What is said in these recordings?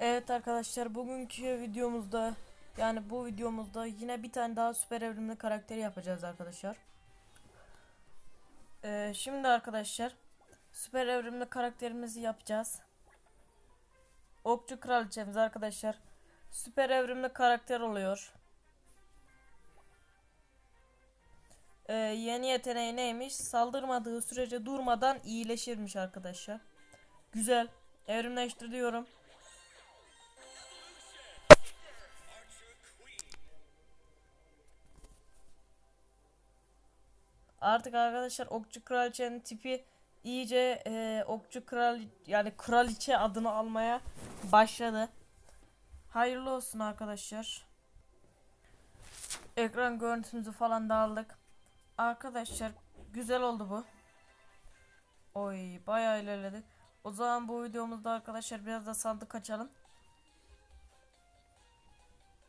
Evet arkadaşlar bugünkü videomuzda yani bu videomuzda yine bir tane daha süper evrimli karakteri yapacağız arkadaşlar. Ee, şimdi arkadaşlar süper evrimli karakterimizi yapacağız. Okçu kraliçemiz arkadaşlar süper evrimli karakter oluyor. Ee, yeni yeteneği neymiş? Saldırmadığı sürece durmadan iyileşirmiş arkadaşlar. Güzel. Evrimleştir diyorum. Artık arkadaşlar okçu kraliçenin tipi iyice e, okçu kral yani kraliçe adını almaya başladı. Hayırlı olsun arkadaşlar. Ekran görüntümüzü falan da aldık. Arkadaşlar güzel oldu bu. Oy bayağı ilerledik. O zaman bu videomuzda arkadaşlar biraz da sandık açalım.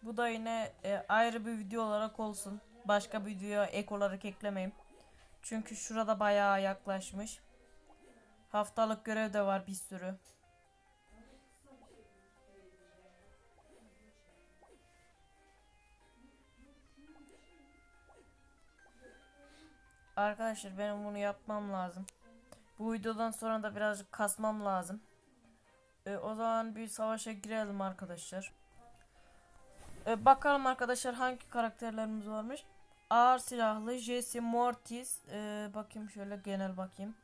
Bu da yine e, ayrı bir video olarak olsun. Başka bir videoya ek olarak eklemeyeyim. Çünkü şurada bayağı yaklaşmış. Haftalık görev de var bir sürü. Arkadaşlar benim bunu yapmam lazım. Bu videodan sonra da birazcık kasmam lazım. E, o zaman bir savaşa girelim arkadaşlar. E, bakalım arkadaşlar hangi karakterlerimiz varmış. Ağır silahlı Jesse Mortis. E, bakayım şöyle genel bakayım.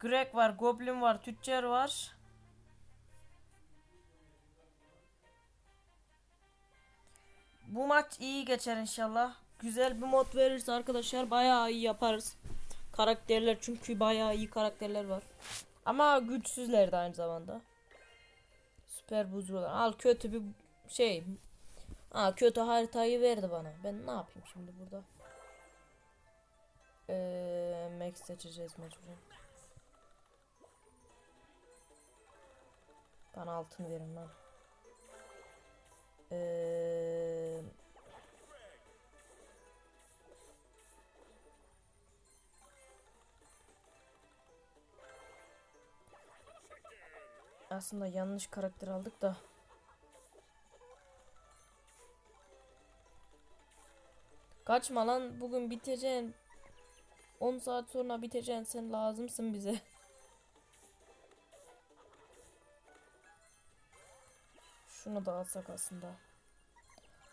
Greg var, Goblin var, Tüccar var. Bu maç iyi geçer inşallah. Güzel bir mod verirse arkadaşlar bayağı iyi yaparız. Karakterler çünkü bayağı iyi karakterler var. Ama güçsüzler de aynı zamanda. Süper buzlular. Al kötü bir şey. Aa kötü haritayı verdi bana. Ben ne yapayım şimdi burada? Ee, Max seçeceğiz mecburen. Bana altın verin lan. Ee, aslında yanlış karakter aldık da. Kaçma lan bugün biteceksin. 10 saat sonra biteceksin sen lazımsın bize. Şunu da alsak aslında.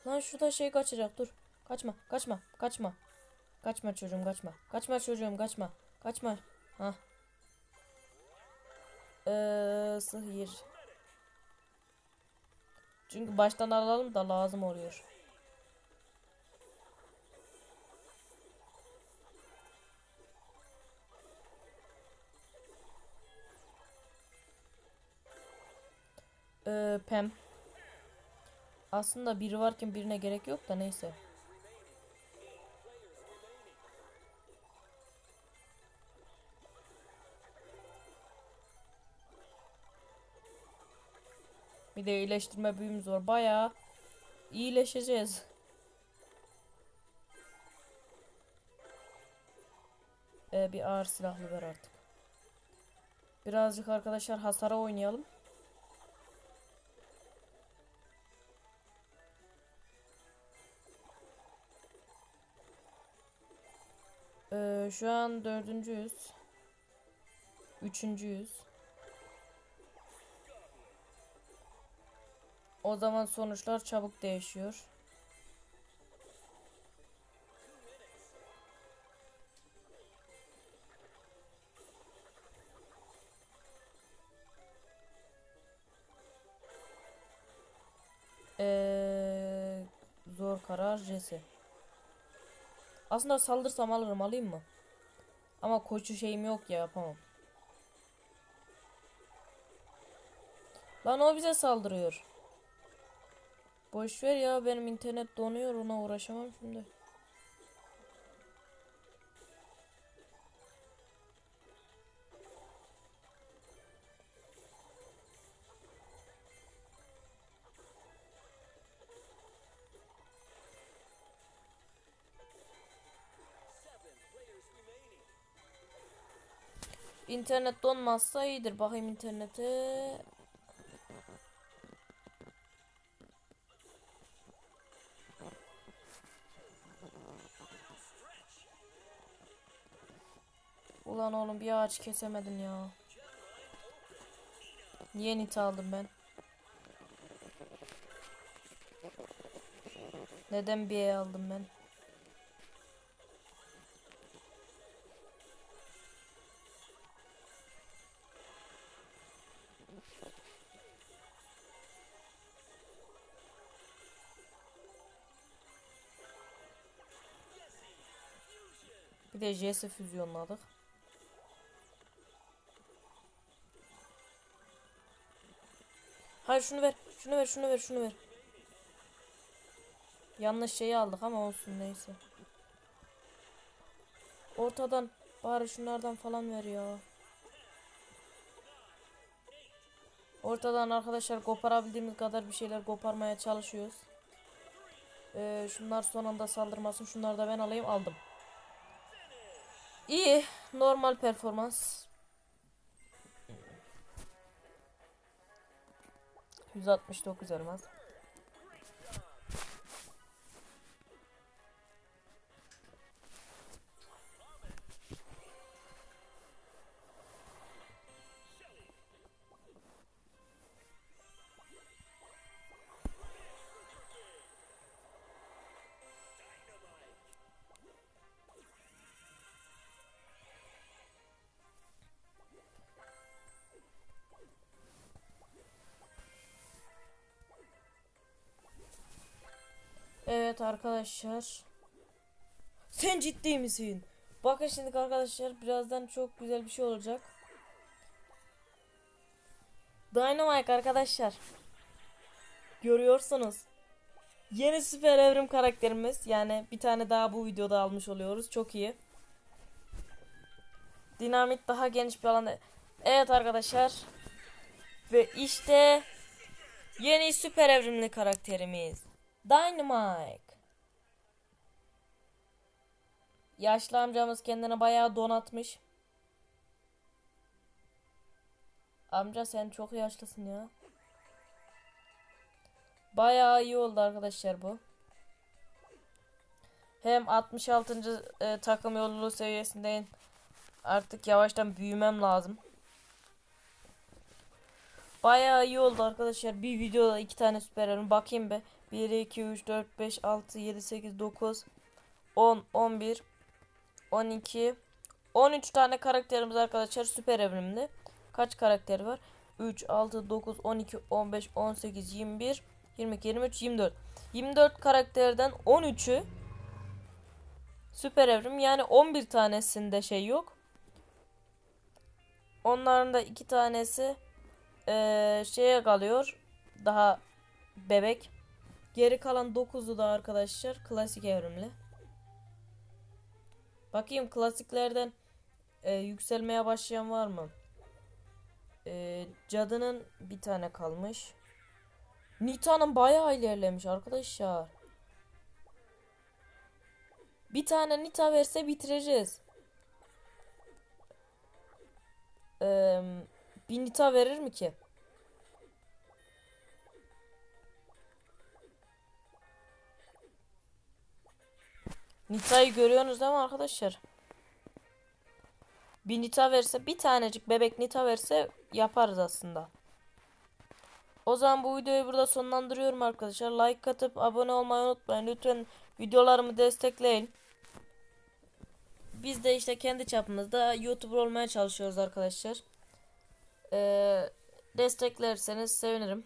Lan şurada şey kaçacak dur. Kaçma kaçma kaçma. Kaçma çocuğum kaçma. Kaçma çocuğum kaçma. Kaçma. Ha. Ee, sihir. Çünkü baştan alalım da lazım oluyor. Ee, Pem. Aslında biri varken birine gerek yok da neyse. Bir de iyileştirme büyümüz var. Bayağı iyileşeceğiz. Ee, bir ağır silahlı ver artık. Birazcık arkadaşlar hasara oynayalım. Ee, şu an dördüncüyüz. Üçüncüyüz. O zaman sonuçlar çabuk değişiyor. Ee, zor karar Jesse. Aslında saldırsam alırım alayım mı? Ama koçu şeyim yok ya yapamam. Lan o bize saldırıyor. Boş ver ya benim internet donuyor ona uğraşamam şimdi. İnternet donmazsa iyidir. Bakayım internete. Ulan oğlum bir ağaç kesemedin ya. Niye nit aldım ben? Neden bir e aldım ben? Bir de Jesse füzyonladık. Hayır şunu ver. Şunu ver, şunu ver, şunu ver. Yanlış şeyi aldık ama olsun neyse. Ortadan bari şunlardan falan ver ya. Ortadan arkadaşlar koparabildiğimiz kadar bir şeyler koparmaya çalışıyoruz. Ee, şunlar son anda saldırmasın. Şunları da ben alayım. Aldım. İyi. Normal performans. 169 elmas. Evet arkadaşlar. Sen ciddi misin? Bakın şimdi arkadaşlar birazdan çok güzel bir şey olacak. Dynamite arkadaşlar. Görüyorsunuz. Yeni süper evrim karakterimiz. Yani bir tane daha bu videoda almış oluyoruz. Çok iyi. Dinamit daha geniş bir alanda. Evet arkadaşlar. Ve işte yeni süper evrimli karakterimiz. Dynamite. Yaşlı amcamız kendine bayağı donatmış. Amca sen çok yaşlısın ya. Bayağı iyi oldu arkadaşlar bu. Hem 66. e, takım yolculuğu seviyesindeyim. Artık yavaştan büyümem lazım. Bayağı iyi oldu arkadaşlar. Bir videoda iki tane süper evrim. Bakayım be. 1, 2, 3, 4, 5, 6, 7, 8, 9, 10, 11, 12, 13 tane karakterimiz arkadaşlar süper evrimli. Kaç karakter var? 3, 6, 9, 12, 15, 18, 21, 22, 23, 24. 24 karakterden 13'ü süper evrim. Yani 11 tanesinde şey yok. Onların da iki tanesi eee, şeye kalıyor. Daha bebek. Geri kalan 9'u da arkadaşlar klasik evrimli. Bakayım klasiklerden e, yükselmeye başlayan var mı? E, cadının bir tane kalmış. Nita'nın bayağı ilerlemiş arkadaşlar. Bir tane Nita verse bitireceğiz. Eee bir Nita verir mi ki? Nita'yı görüyorsunuz değil mi arkadaşlar? Bir Nita verse bir tanecik bebek Nita verse yaparız aslında. O zaman bu videoyu burada sonlandırıyorum arkadaşlar. Like atıp abone olmayı unutmayın. Lütfen videolarımı destekleyin. Biz de işte kendi çapımızda YouTuber olmaya çalışıyoruz arkadaşlar. Ee, desteklerseniz sevinirim.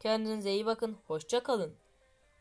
Kendinize iyi bakın. Hoşça kalın.